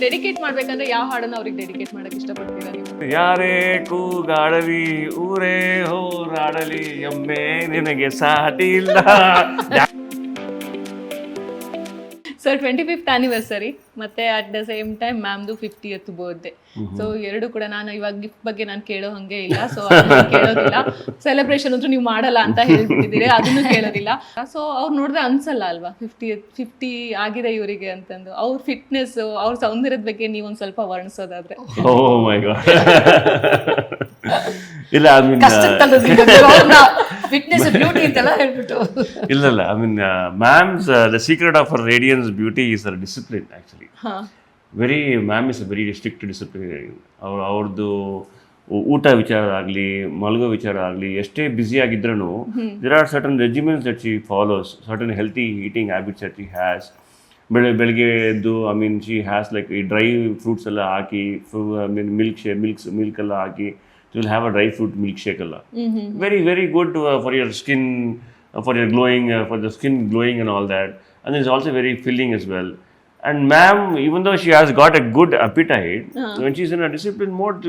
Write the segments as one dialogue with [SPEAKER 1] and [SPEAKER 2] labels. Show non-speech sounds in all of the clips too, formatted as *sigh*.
[SPEAKER 1] Dedicate ಮಾಡ್ಬೇಕಂದ್ರೆ ಯಾವ ಹಾಡನ್ನ ಅವ್ರಿಗೆ ಡೆಡಿಕೇಟ್ ಮಾಡಕ್ ಇಷ್ಟಪಡ್ತೀರಾ ನೀವು?
[SPEAKER 2] ಯಾರೇ ಕೂಗಾಡಲಿ, ಊರೇ ಹೋರಾಡಲಿ, ಎಮ್ಮೆ ನಿನಗೆ ಸಾಟಿ ಇಲ್ಲ.
[SPEAKER 1] ಸರ್ ಟ್ವೆಂಟಿ ಫಿಫ್ತ್ ಆನಿವರ್ಸರಿ ಮತ್ತೆ ಅಟ್ ದ ಸೇಮ್ ಟೈಮ್ ಮ್ಯಾಮ್ದು ಫಿಫ್ಟಿ ಎತ್ ಬರ್ತ್ಡೇ ಸೊ ಎರಡು ಕೂಡ ನಾನು ಇವಾಗ ಗಿಫ್ಟ್ ಬಗ್ಗೆ ನಾನು ಕೇಳೋ ಹಂಗೆ ಇಲ್ಲ. ಸೊ ಕೇಳೋದಿಲ್ಲ. ಸೆಲೆಬ್ರೇಷನ್ ಅಂತೂ ನೀವು ಮಾಡಲ್ಲ ಅಂತ ಹೇಳ್ಬಿಟ್ಟಿದ್ದೀರಿ. ಅದನ್ನು ಕೇಳೋದಿಲ್ಲ. ಸೊ ಅವ್ರು ನೋಡಿದ್ರೆ ಅನ್ಸಲ್ಲ ಅಲ್ವಾ? ಫಿಫ್ಟಿ ಫಿಫ್ಟಿ ಆಗಿದೆ ಇವರಿಗೆ ಅಂತಂದು. ಅವ್ರ ಫಿಟ್ನೆಸ್ ಅವ್ರ ಸೌಂದರ್ಯದ ಬಗ್ಗೆ ನೀವು ಒಂದು ಸ್ವಲ್ಪ ವರ್ಣಿಸೋದಾದ್ರೆ.
[SPEAKER 2] ಗಾಡ್ *laughs* ಇಲ್ಲ
[SPEAKER 3] ಫಿಟ್ನೆಸ್ ಬ್ಯೂಟಿ ಅಂತೆಲ್ಲ ಹೇಳ್ಬಿಟ್ಟು.
[SPEAKER 2] ಇಲ್ಲ ಇಲ್ಲ. I mean ma'am's the secret of our radiance beauty is our discipline actually very ma'am is very strict discipline ಅವ್ರ ಅವ್ರದ್ದು ಊಟ ವಿಚಾರ ಆಗಲಿ ಮಲಗೋ ವಿಚಾರ ಆಗಲಿ ಎಷ್ಟೇ ಬ್ಯುಸಿ ಆಗಿದ್ರೂ there are certain regiments that she follows certain healthy eating habits that she has ಬೆಳೆ ಬೆಳಗ್ಗೆ ಎದ್ದು I mean she has like ಈ ಡ್ರೈ ಫ್ರೂಟ್ಸ್ ಎಲ್ಲ ಹಾಕಿ I mean milk shake milks milk ಎಲ್ಲ ಹಾಕಿ you'll have a dry fruit milkshake. Mm-hmm. Very, very good uh, for your skin, uh, for your glowing, uh, for the skin glowing and all that. And it's also very filling as well. And ma'am, even though she has got a good appetite, uh-huh. when she's in a disciplined mode, I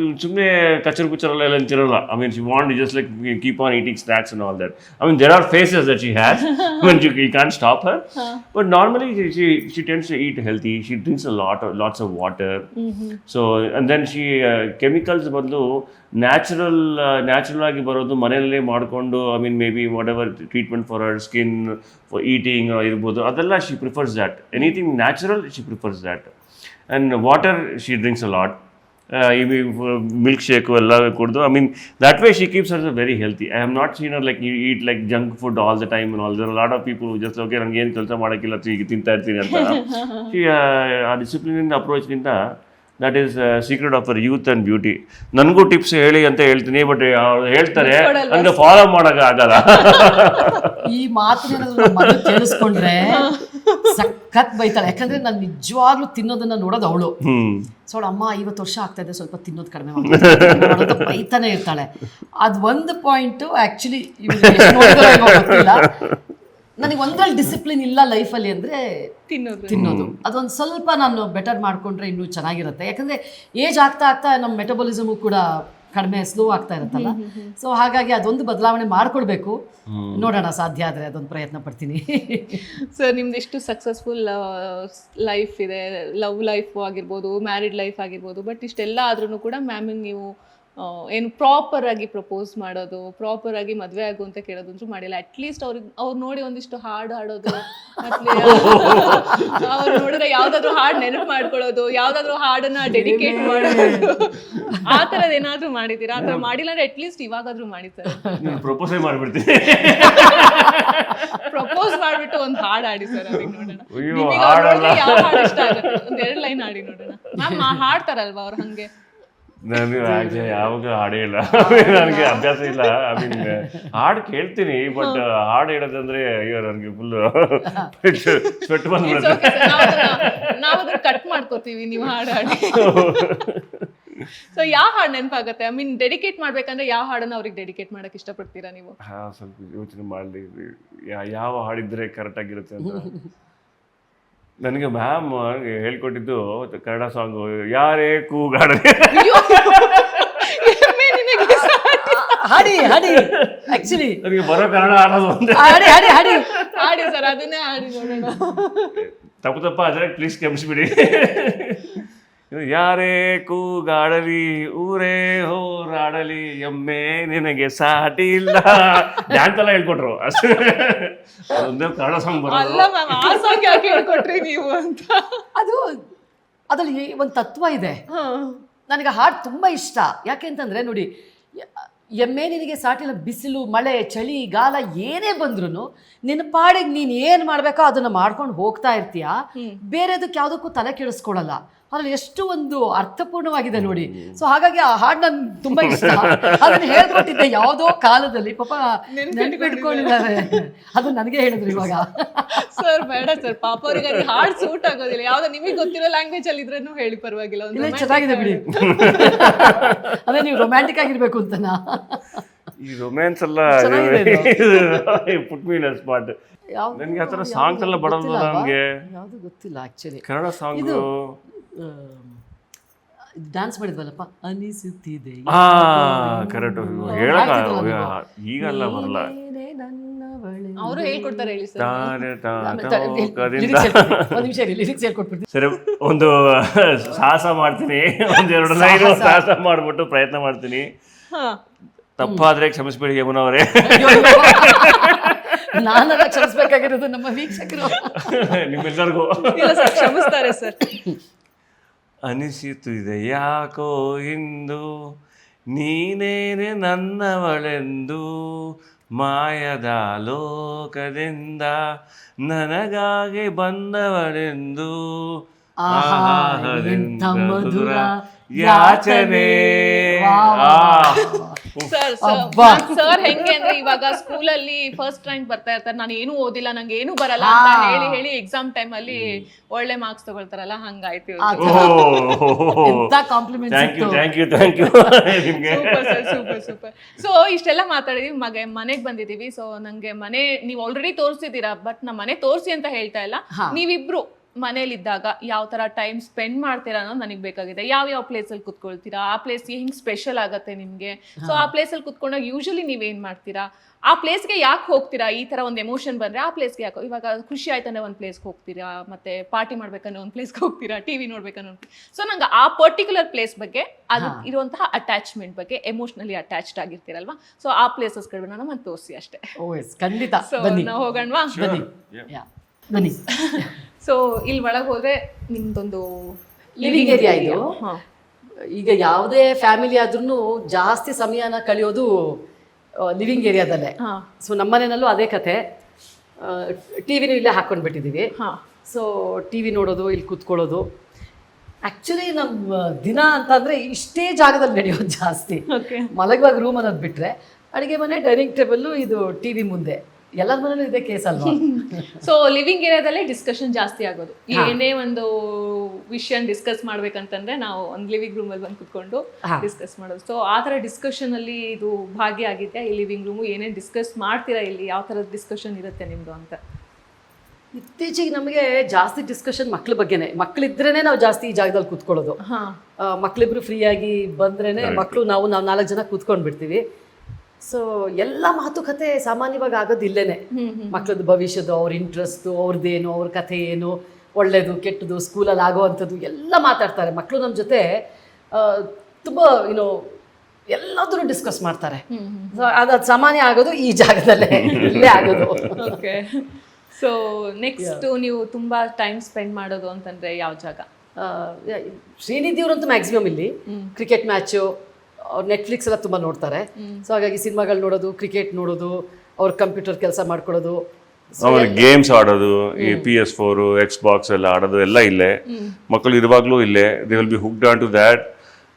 [SPEAKER 2] mean, she wants to just like keep on eating snacks and all that. I mean, there are phases that she has *laughs* when you, you can't stop her. Uh-huh. But normally, she, she, she tends to eat healthy. She drinks a lot, lots of water. Mm-hmm. So, and then she uh, chemicals, natural natural ಆಗಿ ಬರೋದು ಮನೆಯಲ್ಲೇ ಮಾಡಿಕೊಂಡು I mean maybe whatever treatment for our skin for eating ಇರ್ಬೋದು ಅದೆಲ್ಲ she prefers that anything natural she prefers that and water she drinks a lot ಈ milk shake ಎಲ್ಲ ಕುಡಿದು I mean that way she keeps us very healthy I have not seen her like eat like junk food all the time all there lot of people just okay ನನಗೆ ಏನು ಕೆಲಸ ಮಾಡೋಕ್ಕಿಲ್ಲ ಈಗ ತಿಂತಾ ಇರ್ತೀನಿ ಅಂತ. *laughs* Uh, ಆ discipline ಅಪ್ರೋಚ್ನಿಂದ that is secret of our youth and beauty ನನಗೂ tips ಹೇಳಿ ಅಂತ ಹೇಳ್ತೀನಿ ಬಟ್ ಅವ್ರು ಹೇಳ್ತಾರೆ ನನಗೆ ಫಾಲೋ ಮಾಡೋಕೆ ಆಗಲ್ಲ. *laughs*
[SPEAKER 3] ಈ ಮಾತು ಕೇಳಿಸ್ಕೊಂಡ್ರೆ ಸಖತ್ ಬೈತಾಳೆ. ಯಾಕಂದ್ರೆ ನಾನು ನಿಜವಾಗ್ಲೂ ತಿನ್ನೋದನ್ನ ನೋಡೋದು ಅವಳು. ಸೊ ಅಮ್ಮ ಐವತ್ತು ವರ್ಷ ಆಗ್ತಾ ಇದೆ ಸ್ವಲ್ಪ ತಿನ್ನೋದು ಕಡಿಮೆ ಬೈತಾನೆ ಇರ್ತಾಳೆ. ಅದು ಒಂದು ಪಾಯಿಂಟು ಆ್ಯಕ್ಚುಲಿ ನನಗೆ ಒಂದ್ರಲ್ಲಿ ಡಿಸಿಪ್ಲಿನ್ ಇಲ್ಲ ಲೈಫಲ್ಲಿ ಅಂದರೆ
[SPEAKER 1] ತಿನ್ನೋದು.
[SPEAKER 3] ತಿನ್ನೋದು. ಅದೊಂದು ಸ್ವಲ್ಪ ನಾನು ಬೆಟರ್ ಮಾಡ್ಕೊಂಡ್ರೆ ಇನ್ನೂ ಚೆನ್ನಾಗಿರುತ್ತೆ. ಯಾಕಂದ್ರೆ ಏಜ್ ಆಗ್ತಾ ಆಗ್ತಾ ನಮ್ಮ ಮೆಟಬಾಲಿಸಮು ಕೂಡ ಕಡಿಮೆ ಸ್ಲೋ ಆಗ್ತಾ ಇರುತ್ತಲ್ಲ. ಸೊ ಹಾಗಾಗಿ ಅದೊಂದು ಬದಲಾವಣೆ ಮಾಡ್ಕೊಳ್ಬೇಕು ನೋಡೋಣ ಸಾಧ್ಯ ಆದರೆ ಅದೊಂದು ಪ್ರಯತ್ನ ಪಡ್ತೀನಿ.
[SPEAKER 1] ಸರ್ ನಿಮ್ದು ಎಷ್ಟು ಸಕ್ಸಸ್ಫುಲ್ ಲೈಫ್ ಇದೆ. ಲವ್ ಲೈಫ್ ಆಗಿರ್ಬೋದು ಮ್ಯಾರಿಡ್ ಲೈಫ್ ಆಗಿರ್ಬೋದು ಬಟ್ ಇಷ್ಟೆಲ್ಲ ಆದ್ರೂ ಕೂಡ ಮ್ಯಾಮಿಗೆ ನೀವು ಏನು ಪ್ರಾಪರ್ ಆಗಿ ಪ್ರಪೋಸ್ ಮಾಡೋದು ಪ್ರಾಪರ್ ಆಗಿ ಮದುವೆ ಆಗು ಅಂತ ಕೇಳೋದಂತೂ ಮಾಡಿಲ್ಲ. ಅಟ್ಲೀಸ್ಟ್ ಅವ್ರಿಗೆ ಅವ್ರು ನೋಡಿ ಒಂದಿಷ್ಟು ಹಾಡು ಹಾಡೋದು ಮತ್ತೆ ಅವ್ರು ನೋಡಿದ್ರೆ ಯಾವ್ದಾದ್ರು ಹಾಡು ನೆನಪು ಮಾಡ್ಕೊಳ್ಳೋದು ಯಾವ್ದಾದ್ರು ಹಾಡನ್ನ ಡೆಡಿಕೇಟ್ ಮಾಡೋದು. ಆ ತರದ್ ಏನಾದ್ರೂ ಮಾಡಿದೀರಾ ಆ ಥರ ಮಾಡಿಲ್ಲ ಅಂದ್ರೆ ಅಟ್ಲೀಸ್ಟ್ ಇವಾಗಾದ್ರೂ ಮಾಡಿ ಸರ್.
[SPEAKER 2] ನಾನು ಪ್ರಪೋಸೇ ಮಾಡ್ಬಿಡ್ತೀನಿ.
[SPEAKER 1] ಪ್ರಪೋಸ್ ಮಾಡ್ಬಿಟ್ಟು ಒಂದು ಹಾಡು ಹಾಡಿ ಸರ್ ಅವ್ರಿಗೆ ನೋಡೋಣ. ನಿಮಗೆ ಅವ್ರ್
[SPEAKER 2] ಹಾಡಲ್ಲ.
[SPEAKER 1] ನೋಡಿದ್ರೆ ಯಾವ ಹಾಡು ಇಷ್ಟ ಆಗುತ್ತೆ? ಒಂದ್ ಎರಡು ಲೈನ್ ಹಾಡಿ ನೋಡೋಣ. ಮ್ಯಾಮ್ ಹಾಡ್ತಾರಲ್ವಾ ಅವ್ರು ಹಂಗೆ?
[SPEAKER 2] ನಾನು ಆಕ್ಚುಲಿ ಯಾವಾಗ ಹಾಡೇ ಇಲ್ಲ. ನನಗೆ ಅಭ್ಯಾಸ ಇಲ್ಲ. ಐ ಮೀನ್ ಹಾಡು ಕೇಳ್ತೀನಿ ಬಟ್ ಹಾಡು ಹೇಳೋದಂದ್ರೆ ಅಯ್ಯೋ ನನಗೆ ಫುಲ್ ಸ್ವೆಟ್ ಬಂದ್ಬಿಡುತ್ತೆ.
[SPEAKER 1] ನಾವು ಕಟ್ ಮಾಡ್ಕೋತೀವಿ ನೀವು ಹಾಡು ಹಾಡಿ. ಸೊ ಯಾವ ಹಾಡು ನೆನಪಾಗುತ್ತೆ? ಐ ಮೀನ್ ಡೆಡಿಕೇಟ್ ಮಾಡ್ಬೇಕಂದ್ರೆ ಯಾವ ಹಾಡನ್ನ ಅವ್ರಿಗೆ ಡೆಡಿಕೇಟ್ ಮಾಡಕ್ ಇಷ್ಟಪಡ್ತೀರಾ ನೀವು?
[SPEAKER 2] ಹಾ ಸ್ವಲ್ಪ ಯೋಚನೆ ಮಾಡಲಿ. ಯಾವ ಹಾಡಿದ್ರೆ ಕರೆಕ್ಟ್ ಆಗಿರುತ್ತೆ ಅಂತ. *laughs* ನನಗೆ ಮ್ಯಾಮ್ ಹೇಳ್ಕೊಟ್ಟಿದ್ದು ಕನ್ನಡ ಸಾಂಗ್ ಯಾರೇ
[SPEAKER 1] ಕೂಗಾಡ.
[SPEAKER 3] ಹಾಡಿ ಹಾಡಿ. ಆಕ್ಚುಲಿ
[SPEAKER 2] ನನಗೆ ಬರೋ ಕನ್ನಡ ಹಾಡೋದು ಒಂದೇ.
[SPEAKER 3] ಹಾಡಿ ಹಾಡಿ ಹಾಡಿ.
[SPEAKER 1] ಹಾಡಿ ಸರ್ ಅದನ್ನೇ ಹಾಡಿ ನೋಡೋಣ.
[SPEAKER 2] ತಪ್ಪು ತಪ್ಪ ಆದರೆ ಪ್ಲೀಸ್ ಕ್ಷಮಿಸ್ಬಿಡಿ. ಯಾರೇ ಕೂಗಾಡಲಿ ಊರೇ ಹೋರಾಡಲಿ ಎಮ್ಮೆ ನಿನಗೆ ಸಾಟಿ ಇಲ್ಲ. ಡ್ಯಾನ್ಸ್ ಎಲ್ಲ ಹೇಳ್ಕೊಟ್ರು. ಅಷ್ಟೇ ಅದೊಂದೇ ಕನ್ನಡ ಸಾಂಗ್ ಬರೋದು
[SPEAKER 1] ಅಲ್ಲ ಮ್ಯಾಮ್ ಆ ಸಾಂಗ್ ಯಾಕೆ ಹೇಳ್ಕೊಟ್ರಿ ನೀವು ಅಂತ?
[SPEAKER 3] ಅದು ಅದರಲ್ಲಿ ಒಂದು ತತ್ವ ಇದೆ.
[SPEAKER 1] ಹಾ.
[SPEAKER 3] ನನಗೆ ಹಾಡು ತುಂಬ ಇಷ್ಟ. ಯಾಕೆ ಅಂತಂದರೆ ನೋಡಿ ಎಮ್ಮೆ ನಿನಗೆ ಸಾಟಿಲ್ಲ ಬಿಸಿಲು ಮಳೆ ಚಳಿ ಗಾಲ ಏನೇ ಬಂದ್ರೂ ನಿನ್ನ ಪಾಡಿಗೆ ನೀನು ಏನು ಮಾಡಬೇಕೋ ಅದನ್ನು ಮಾಡ್ಕೊಂಡು ಹೋಗ್ತಾ ಇರ್ತೀಯ? ಬೇರೆದಕ್ಕೆ ಯಾವುದಕ್ಕೂ ತಲೆ ಕೆಡಿಸ್ಕೊಳ್ಳಲ್ಲ ಅದ್ರಲ್ಲಿ ಎಷ್ಟು ಒಂದು ಅರ್ಥಪೂರ್ಣವಾಗಿದೆ ನೋಡಿ. ಸೊ ಹಾಗಾಗಿ ಆ ಹಾಡು ನನ್ ತುಂಬಾ ಇಷ್ಟ. ಅದನ್ನ ಹೇಳ್ಕೊಟ್ಟಿದ್ದೆ ಯಾವುದೋ ಕಾಲದಲ್ಲಿ. ಪಾಪ ನೆನ್ಪಿಟ್ಕೊಂಡಿದ್ದಾರೆ. ಅದು ನನಗೆ ಹೇಳಿದ್ರು ಇವಾಗ.
[SPEAKER 1] ಸರ್ ಬೇಡ ಸರ್ ಪಾಪ ಅವ್ರಿಗೆ ಹಾಡು ಸೂಟ್ ಆಗೋದಿಲ್ಲ. ಯಾವ್ದೋ ನಿಮಗೆ ಗೊತ್ತಿರೋ ಲ್ಯಾಂಗ್ವೇಜ್ ಅಲ್ಲಿ ಇದ್ರೂ ಹೇಳಿ ಪರವಾಗಿಲ್ಲ.
[SPEAKER 3] ಚೆನ್ನಾಗಿದೆ ಬಿಡಿ. ಅದೇ ನೀವು ರೊಮ್ಯಾಂಟಿಕ್ ಆಗಿರ್ಬೇಕು ಅಂತನಾ?
[SPEAKER 2] ಈ ರೊಮ್ಯಾನ್ಸ್ ಎಲ್ಲ
[SPEAKER 3] ಚೆನ್ನಾಗಿದೆ
[SPEAKER 2] ಪುಟ್ ಮೀನ್ ಸ್ಪಾಟ್ ನನಗೆ ಆ ಥರ ಸಾಂಗ್ಸ್ ಎಲ್ಲ ಬಡಲ್ಲ
[SPEAKER 3] ಗೊತ್ತಿಲ್ಲ
[SPEAKER 2] ನನಗೆ.
[SPEAKER 3] ಯಾವುದು ಗೊತ್ತಿಲ್ಲ ಆಕ್ಚುಲಿ
[SPEAKER 2] ಕನ್ನಡ ಸಾಂಗ್
[SPEAKER 3] ಇದು ಡ್ಯಾನ್ಸ್ ಮಾಡಿದ್ವಲ್ಲಪ್ಪ? ಅನಿಸುತ್ತಿದೆ.
[SPEAKER 2] ಆ ಕರೆಕ್ಟ್ ಹೇಳಕ ಈಗಲ್ಲ ಬರಲ್ಲ.
[SPEAKER 1] ಅವರು ಹೇಳ್ಕೊಡ್ತಾರೆ ಹೇಳಿ ಸರ್.
[SPEAKER 3] ಒಂದ್ ನಿಮಿಷ ಲಿರಿಕ್ಸ್ ಹೇಳ್ಕೊಟ್ಬಿಡ್ತೀನಿ.
[SPEAKER 2] ಸರಿ ಒಂದು ಸಾಹಸ ಮಾಡ್ತೀನಿ. ಒಂದೆರಡು ಲೈನ್ ಸಾಹಸ ಮಾಡ್ಬಿಟ್ಟು ಪ್ರಯತ್ನ ಮಾಡ್ತೀನಿ.
[SPEAKER 1] ಹಾ.
[SPEAKER 2] ತಪ್ಪಾದ್ರೆ ಕ್ಷಮಿಸ್ಬೇಡಿ ಯಮುನವರೇ *laughs*
[SPEAKER 3] ನಾನೆಲ್ಲ ಕ್ಷಮಿಸ್ಬೇಕಾಗಿರೋದು ನಮ್ಮ ವೀಕ್ಷಕರು.
[SPEAKER 2] ನಿಮ್ಮೆಲ್ಲರಿಗೂ.
[SPEAKER 1] ಇಲ್ಲ ಸರ್ ಕ್ಷಮಿಸ್ತಾರೆ ಸರ್.
[SPEAKER 2] ಅನಿಸಿತು ಇದೆ ಯಾಕೋ ಇಂದು ನೀನೇನೆ ನನ್ನವಳೆಂದು ಮಾಯದ ಲೋಕದಿಂದ ನನಗಾಗಿ ಬಂದವಳೆಂದು
[SPEAKER 3] ಆಹಾ,
[SPEAKER 2] ಆಹಾರದಿಂದ
[SPEAKER 3] ಮಧುರ. ಯಾಚನೆ.
[SPEAKER 2] ಆ.
[SPEAKER 1] ಸರ್
[SPEAKER 3] ಅಬ್ಬಾ.
[SPEAKER 1] ಸರ್ ಹೆಂಗೆ ಅಂದ್ರೆ ಇವಾಗ ಸ್ಕೂಲಲ್ಲಿ ಫಸ್ಟ್ ರ್ಯಾಂಕ್ ಬರ್ತಾ ಇರ್ತಾರೆ. ನಾನು ಏನು ಓದಿಲ್ಲ ನಂಗೆ ಏನು ಬರಲ್ಲ ಅಂತ ಹೇಳಿ ಹೇಳಿ ಎಕ್ಸಾಮ್ ಟೈಮ್ ಅಲ್ಲಿ ಒಳ್ಳೆ ಮಾರ್ಕ್ಸ್ ತಗೊಳ್ತಾರಲ್ಲ ಹಂಗಾಯ್ತು
[SPEAKER 2] thank you thank you thank you ನಿಮ್ಗೆ.
[SPEAKER 1] Super sir super super so ಇಷ್ಟೆಲ್ಲ ಮಾತಾಡಿದೀವಿ ಮಗ ಮನೆಗೆ ಬಂದಿದೀವಿ ಸೊ ನಂಗೆ ಮನೆ ನೀವು ಆಲ್ರೆಡಿ ತೋರಿಸಿದೀರಾ ಬಟ್ ನಮ್ಮ ಮನೆ ತೋರಿಸಿ ಅಂತ ಹೇಳ್ತಾ ಇಲ್ಲ. ನೀವಿಬ್ರು ಮನೇಲಿದ್ದಾಗ ಯಾವ ತರ ಟೈಮ್ ಸ್ಪೆಂಡ್ ಮಾಡ್ತೀರಾ ಅನ್ನೋದು ನನಗೆ ಬೇಕಾಗಿದೆ. ಯಾವ ಯಾವ ಪ್ಲೇಸಲ್ಲಿ ಕುತ್ಕೊಳ್ತೀರಾ? ಆ ಪ್ಲೇಸ್ ಹೆಂಗ್ ಸ್ಪೆಷಲ್ ಆಗತ್ತೆ ನಿಮ್ಗೆ? ಸೊ ಆ ಪ್ಲೇಸಲ್ಲಿ ಕುತ್ಕೊಂಡಾಗ ಯೂಶಲಿ ನೀವೇನು ಮಾಡ್ತೀರಾ? ಆ ಪ್ಲೇಸ್ಗೆ ಯಾಕೆ ಹೋಗ್ತೀರಾ? ಈ ತರ ಒಂದು ಎಮೋಷನ್ ಬಂದ್ರೆ ಆ ಪ್ಲೇಸ್ಗೆ ಯಾಕೆ ಇವಾಗ ಖುಷಿ ಆಯ್ತಂದ್ರೆ ಒಂದು ಪ್ಲೇಸ್ಗೆ ಹೋಗ್ತೀರಾ? ಮತ್ತೆ ಪಾರ್ಟಿ ಮಾಡ್ಬೇಕನ್ನೋ ಒಂದು ಪ್ಲೇಸ್ಗೆ ಹೋಗ್ತೀರಾ? ಟಿವಿ ನೋಡ್ಬೇಕನ್ನೋ ಸೊ ನಂಗೆ ಆ ಪರ್ಟಿಕ್ಯುಲರ್ ಪ್ಲೇಸ್ ಬಗ್ಗೆ ಅದು ಇರುವಂತಹ ಅಟ್ಯಾಚ್ಮೆಂಟ್ ಬಗ್ಗೆ ಎಮೋಷನಲಿ ಅಟ್ಯಾಚ್ಡ್ ಆಗಿರ್ತೀರಲ್ವಾ? ಸೊ ಆ ಪ್ಲೇಸಸ್ ಕಡೆ ನಾನು ತೋರಿಸಿ ಅಷ್ಟೇ.
[SPEAKER 3] ಓ ಎಸ್ ಖಂಡಿತ.
[SPEAKER 1] ಸೊ
[SPEAKER 3] ಬನ್ನಿ.
[SPEAKER 1] ನಾವು ಹೋಗೋಣವಾ?
[SPEAKER 3] ಬನ್ನಿ. *laughs*
[SPEAKER 1] ಸೊ ಇಲ್ಲಿ ಒಳಗೆ ಹೋದ್ರೆ ನಿಮ್ದೊಂದು
[SPEAKER 3] ಲಿವಿಂಗ್ ಏರಿಯಾ ಇದು. ಈಗ ಯಾವುದೇ ಫ್ಯಾಮಿಲಿ ಆದ್ರೂ ಜಾಸ್ತಿ ಸಮಯನ ಕಳೆಯೋದು ಲಿವಿಂಗ್ ಏರಿಯಾದಲ್ಲೇ ಸೊ ನಮ್ಮನೆಯಲ್ಲೂ ಅದೇ ಕತೆ. ಟಿ ವಿನೂ ಇಲ್ಲೇ ಹಾಕೊಂಡು
[SPEAKER 1] ಬಿಟ್ಟಿದ್ದೀವಿ
[SPEAKER 3] ಸೊ ಟಿ ವಿ ನೋಡೋದು ಇಲ್ಲಿ ಕೂತ್ಕೊಳ್ಳೋದು. ಆ್ಯಕ್ಚುಲಿ ನಮ್ಮ ದಿನ ಅಂತಂದರೆ ಇಷ್ಟೇ ಜಾಗದಲ್ಲಿ ನಡೆಯೋದು ಜಾಸ್ತಿ. ಮಲಗುವಾಗ ರೂಮ್ ಅನ್ನೋದು ಬಿಟ್ಟರೆ ಅಡುಗೆ ಮನೆ ಡೈನಿಂಗ್ ಟೇಬಲ್ಲು ಇದು ಟಿ ವಿ ಮುಂದೆ. ಎಲ್ಲರ ಮನೇಲೂ ಇದೆ ಕೇಸ್ ಅಲ್ವಾ?
[SPEAKER 1] ಸೊ ಲಿವಿಂಗ್ ಏರಿಯಾದಲ್ಲೇ ಡಿಸ್ಕಷನ್ ಜಾಸ್ತಿ ಆಗೋದು. ಏನೇ ಒಂದು ವಿಷಯ ಡಿಸ್ಕಸ್ ಮಾಡ್ಬೇಕಂತಂದ್ರೆ ನಾವು ಒಂದು ಲಿವಿಂಗ್ ರೂಮ್ ಅಲ್ಲಿ ಬಂದು ಕುತ್ಕೊಂಡು. ಡಿಸ್ಕಸ್ ಮಾಡೋದು. ಸೊ ಆ ತರ ಡಿಸ್ಕಷನ್ ಅಲ್ಲಿ ಇದು ಭಾಗಿಯಾಗಿದ್ಯಾ ಈ ಲಿವಿಂಗ್ ರೂಮ್ ಏನೇನು ಡಿಸ್ಕಸ್ ಮಾಡ್ತೀರಾ ಇಲ್ಲಿ? ಯಾವ ತರ ಡಿಸ್ಕಷನ್ ಇರುತ್ತೆ ನಿಮ್ದು ಅಂತ?
[SPEAKER 3] ಇತ್ತೀಚೆಗೆ ನಮಗೆ ಜಾಸ್ತಿ ಡಿಸ್ಕಷನ್ ಮಕ್ಳ ಬಗ್ಗೆನೆ. ಮಕ್ಳಿದ್ರೇನೆ ನಾವು ಜಾಸ್ತಿ ಈ ಜಾಗದಲ್ಲಿ ಕೂತ್ಕೊಳ್ಳೋದು. ಮಕ್ಳಿಬ್ರು ಫ್ರೀಯಾಗಿ ಬಂದ್ರೇನೆ ಮಕ್ಕಳು ನಾವು ನಾವು ನಾಲ್ಕು ಜನ ಕೂತ್ಕೊಂಡು ಬಿಡ್ತೀವಿ ಸೊ ಎಲ್ಲ ಮಾತುಕತೆ ಸಾಮಾನ್ಯವಾಗಿ ಆಗೋದು ಇಲ್ಲೇನೆ. ಮಕ್ಳದ್ದು ಭವಿಷ್ಯದ್ದು ಅವ್ರ ಇಂಟ್ರೆಸ್ಟು ಅವ್ರದ್ದೇನು ಅವ್ರ ಕಥೆ ಏನು ಒಳ್ಳೇದು ಕೆಟ್ಟದು ಸ್ಕೂಲಲ್ಲಿ ಆಗೋವಂಥದ್ದು ಎಲ್ಲ ಮಾತಾಡ್ತಾರೆ. ಮಕ್ಕಳು ನಮ್ಮ ಜೊತೆ ತುಂಬ ಏನು ಎಲ್ಲದನ್ನು ಡಿಸ್ಕಸ್ ಮಾಡ್ತಾರೆ. ಅದು ಅದು ಸಾಮಾನ್ಯ ಆಗೋದು ಈ ಜಾಗದಲ್ಲೇ. ಇಲ್ಲೇ ಆಗೋದು.
[SPEAKER 1] ಓಕೆ ಸೊ ನೆಕ್ಸ್ಟ್ ನೀವು ತುಂಬ ಟೈಮ್ ಸ್ಪೆಂಡ್ ಮಾಡೋದು ಅಂತಂದರೆ ಯಾವ ಜಾಗ?
[SPEAKER 3] ಶ್ರೀನಿಧಿ ಅವರಂತೂ ಮ್ಯಾಕ್ಸಿಮಮ್ ಇಲ್ಲಿ. ಕ್ರಿಕೆಟ್ ಮ್ಯಾಚು ನೆಟ್ಫ್ಲಿಕ್ಸ್ ಎಲ್ಲ ತುಂಬ ನೋಡ್ತಾರೆ. ಸೊ ಹಾಗಾಗಿ ಸಿನಿಮಾಗಳು ನೋಡೋದು ಕ್ರಿಕೆಟ್ ನೋಡೋದು ಅವ್ರ ಕಂಪ್ಯೂಟರ್ ಕೆಲಸ ಮಾಡ್ಕೊಳ್ಳೋದು
[SPEAKER 2] ಆಮೇಲೆ ಗೇಮ್ಸ್ ಆಡೋದು ಈ P S four Xbox ಎಲ್ಲ ಆಡೋದು ಎಲ್ಲ ಇಲ್ಲೇ. ಮಕ್ಕಳು ಇರುವಾಗಲೂ ಇಲ್ಲೇ. They will be hooked on to that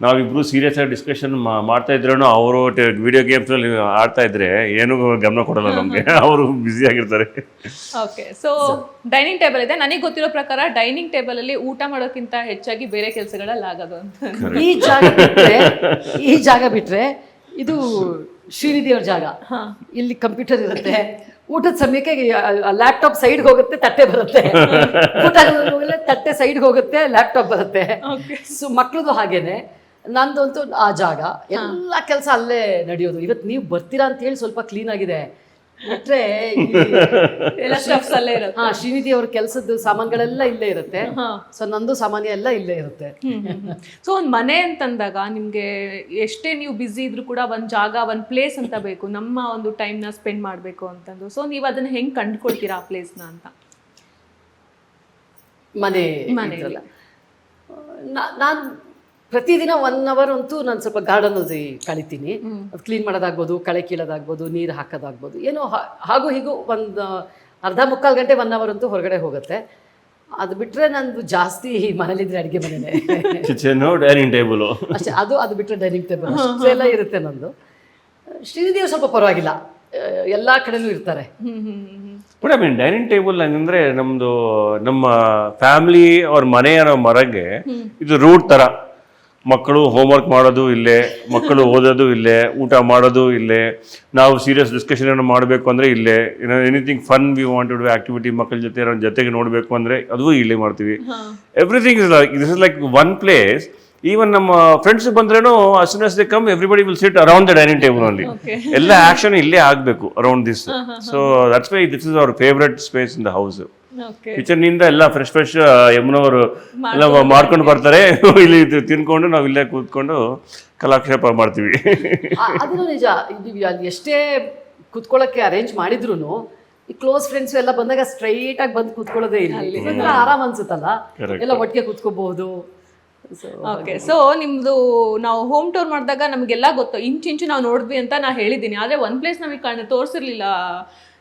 [SPEAKER 2] ನಾವಿಬ್ರು ಸೀರಿಯಸ್ ಆಗಿ ಡಿಸ್ಕಷನ್ ಮಾಡ್ತಾ ಇದ್ರೂ ಅವರು ವಿಡಿಯೋ ಗೇಮ್ಸಲ್ಲಿ ಆಡ್ತಾ ಇದ್ರೆ ಏನೂ ಗಮನ ಕೊಡಲ್ಲ ನಮಗೆ. ಅವರು ಬ್ಯುಸಿ ಆಗಿರ್ತಾರೆ.
[SPEAKER 1] ಓಕೆ ಸೊ ಡೈನಿಂಗ್ ಟೇಬಲ್ ಇದೆ. ನನಗೆ ಗೊತ್ತಿರೋ ಪ್ರಕಾರ ಡೈನಿಂಗ್ ಟೇಬಲ್ ಅಲ್ಲಿ ಊಟ ಮಾಡೋಕ್ಕಿಂತ ಹೆಚ್ಚಾಗಿ ಬೇರೆ ಕೆಲಸಗಳಲ್ಲಿ ಆಗೋದು ಅಂತ.
[SPEAKER 3] ಈ ಜಾಗ ಬಿಟ್ಟರೆ *laughs* ಈ ಜಾಗ ಬಿಟ್ರೆ ಇದು ಶ್ರೀನಿಧಿ ಅವ್ರ ಜಾಗ ಇಲ್ಲಿ ಕಂಪ್ಯೂಟರ್ ಇರುತ್ತೆ. ಊಟದ ಸಮಯಕ್ಕೆ ಲ್ಯಾಪ್ಟಾಪ್ ಸೈಡ್ಗೆ ಹೋಗುತ್ತೆ ತಟ್ಟೆ ಬರುತ್ತೆ. *laughs* ಊಟ ತಟ್ಟೆ ಸೈಡ್ಗೆ ಹೋಗುತ್ತೆ ಲ್ಯಾಪ್ಟಾಪ್ ಬರುತ್ತೆ. ಸೊ ಮಕ್ಳದು ಹಾಗೇನೆ. ನಂದಂತೂ ಆ ಜಾಗ. ಎಲ್ಲ ಕೆಲಸ ಅಲ್ಲೇ ನಡೆಯೋದು. ಇವತ್ತು ನೀವು ಬರ್ತೀರಾ ಅಂತ ಹೇಳಿ ಸ್ವಲ್ಪ ಕ್ಲೀನ್ ಆಗಿದೆ. ಬಿಟ್ರೆ *laughs* ಹಾ ಶ್ರೀನಿಧಿ ಅವ್ರ ಕೆಲಸದ ಸಾಮಾನುಗಳೆಲ್ಲ ಇಲ್ಲೇ ಇರುತ್ತೆ. ಸೊ ನಂದು ಸಾಮಾನ್ಯ ಎಲ್ಲ ಇಲ್ಲೇ ಇರುತ್ತೆ.
[SPEAKER 1] ಸೊ ಒಂದು ಮನೆ ಅಂತಂದಾಗ ನಿಮ್ಗೆ ಎಷ್ಟೇ ನೀವು ಬ್ಯುಸಿ ಇದ್ರೂ ಕೂಡ ಒಂದು ಜಾಗ ಒಂದು ಪ್ಲೇಸ್ ಅಂತ ಬೇಕು. ನಮ್ಮ ಒಂದು ಟೈಮ್ನ ಸ್ಪೆಂಡ್ ಮಾಡಬೇಕು ಅಂತಂದು. ಸೊ ನೀವು ಅದನ್ನ ಹೆಂಗ್ ಕಂಡ್ಕೊಳ್ತೀರಾ ಆ ಪ್ಲೇಸ್ನ ಅಂತ?
[SPEAKER 3] ಮನೆ ಮನೆ ನಾನ್ ಪ್ರತಿದಿನ ಒನ್ ಅವರ್ ಅಂತೂ ನಾನು ಸ್ವಲ್ಪ ಗಾರ್ಡನ್ ಅಲ್ಲಿ ಕಳಿತೀನಿ. ಅದು ಕ್ಲೀನ್ ಮಾಡೋದಾಗ್ಬೋದು ಕಳೆ ಕೀಳೋದಾಗ್ಬೋದು ನೀರು ಹಾಕೋದಾಗ್ಬೋದು. ಏನೋ ಹಾಗೂ ಹೀಗೂ ಒಂದು ಅರ್ಧ ಮುಕ್ಕಾಲು ಗಂಟೆ ಒನ್ ಅವರ್ ಅಂತೂ ಹೊರಗಡೆ ಹೋಗುತ್ತೆ. ಅದು ಬಿಟ್ರೆ ನಂದು ಜಾಸ್ತಿ ಮನೇಲಿದ್ರೆ ಅಡುಗೆ ಮನೆನೇ
[SPEAKER 2] ಕಿಚನು ಡೈನಿಂಗ್ ಟೇಬಲು
[SPEAKER 3] ಅಷ್ಟೇ ಅದು ಅದು ಬಿಟ್ಟರೆ ಡೈನಿಂಗ್ ಟೇಬಲ್ ಎಲ್ಲ ಇರುತ್ತೆ ನಂದು. ಶ್ರೀದೇವಿ ಸ್ವಲ್ಪ ಪರವಾಗಿಲ್ಲ. ಎಲ್ಲ ಕಡೆನೂ ಇರ್ತಾರೆ.
[SPEAKER 2] But I mean dining table ಅಂದ್ರೆ ನಮ್ದು ನಮ್ಮ ಫ್ಯಾಮಿಲಿ ಅವ್ರ ಮನೆ ಅನ್ನೋ ಮರಗೆ ಇದು ರೂಟ್ ಥರ ಮಕ್ಕಳು ಹೋಮ್ವರ್ಕ್ ಮಾಡೋದು ಇಲ್ಲೇ ಮಕ್ಕಳು ಓದೋದು ಇಲ್ಲೇ ಊಟ ಮಾಡೋದು ಇಲ್ಲೇ ನಾವು ಸೀರಿಯಸ್ ಡಿಸ್ಕಷನ್ ಮಾಡಬೇಕು ಅಂದರೆ ಇಲ್ಲೇ ಏನೋ anything fun we want to activity ಮಕ್ಕಳ ಜೊತೆ ಏನೋ ಜೊತೆಗೆ ನೋಡಬೇಕು ಅಂದರೆ ಅದು ಇಲ್ಲೇ ಮಾಡ್ತೀವಿ. Everything is like this is like one place even ನಮ್ಮ friends ಬಂದ್ರೇನು as they come everybody will sit around the dining table ಅಲ್ಲಿ. ಎಲ್ಲ ಆಕ್ಷನ್ ಇಲ್ಲೇ ಆಗಬೇಕು around this so that's why this is our favourite space in the house ಕಿಚನ್ನಿಂದ ಎಲ್ಲ fresh fresh ಯಮುನವರು ಎಲ್ಲ ಮಾಡ್ಕೊಂಡು ಬರ್ತಾರೆ. *laughs* ಇಲ್ಲಿ ತಿನ್ಕೊಂಡು ನಾವು ಇಲ್ಲೇ ಕೂತ್ಕೊಂಡು ಕಲಾಕ್ಷೇಪ ಮಾಡ್ತೀವಿ.
[SPEAKER 3] ಅದನ್ನು ನಿಜ ಅಲ್ಲಿ ಎಷ್ಟೇ ಕುತ್ಕೊಳ್ಳೋಕೆ ಅರೇಂಜ್ ಮಾಡಿದ್ರು ಈ ಕ್ಲೋಸ್ ಫ್ರೆಂಡ್ಸ್ ಎಲ್ಲ ಬಂದಾಗ ಸ್ಟ್ರೈಟ್ ಆಗಿ ಬಂದು ಕೂತ್ಕೊಳ್ಳೋದೇ ಇಲ್ಲ. ಆರಾಮ್ ಅನ್ಸುತ್ತಲ್ಲ. ಎಲ್ಲ ಒಟ್ಟಿಗೆ ಕೂತ್ಕೋಬಹುದು.
[SPEAKER 1] ಓಕೆ ಸೊ ನಿಮ್ದು ನಾವು ಹೋಮ್ ಟೂರ್ ಮಾಡಿದಾಗ ನಮಗೆಲ್ಲ ಗೊತ್ತು. ಇಂಚಿಂಚು ನಾವು ನೋಡಿದ್ವಿ ಅಂತ ನಾ ಹೇಳಿದ್ದೀನಿ ಆದ್ರೆ ಒಂದ್ ಪ್ಲೇಸ್ ನಮಗೆ ಕಾಣ ತೋರಿಸಿರ್ಲಿಲ್ಲ.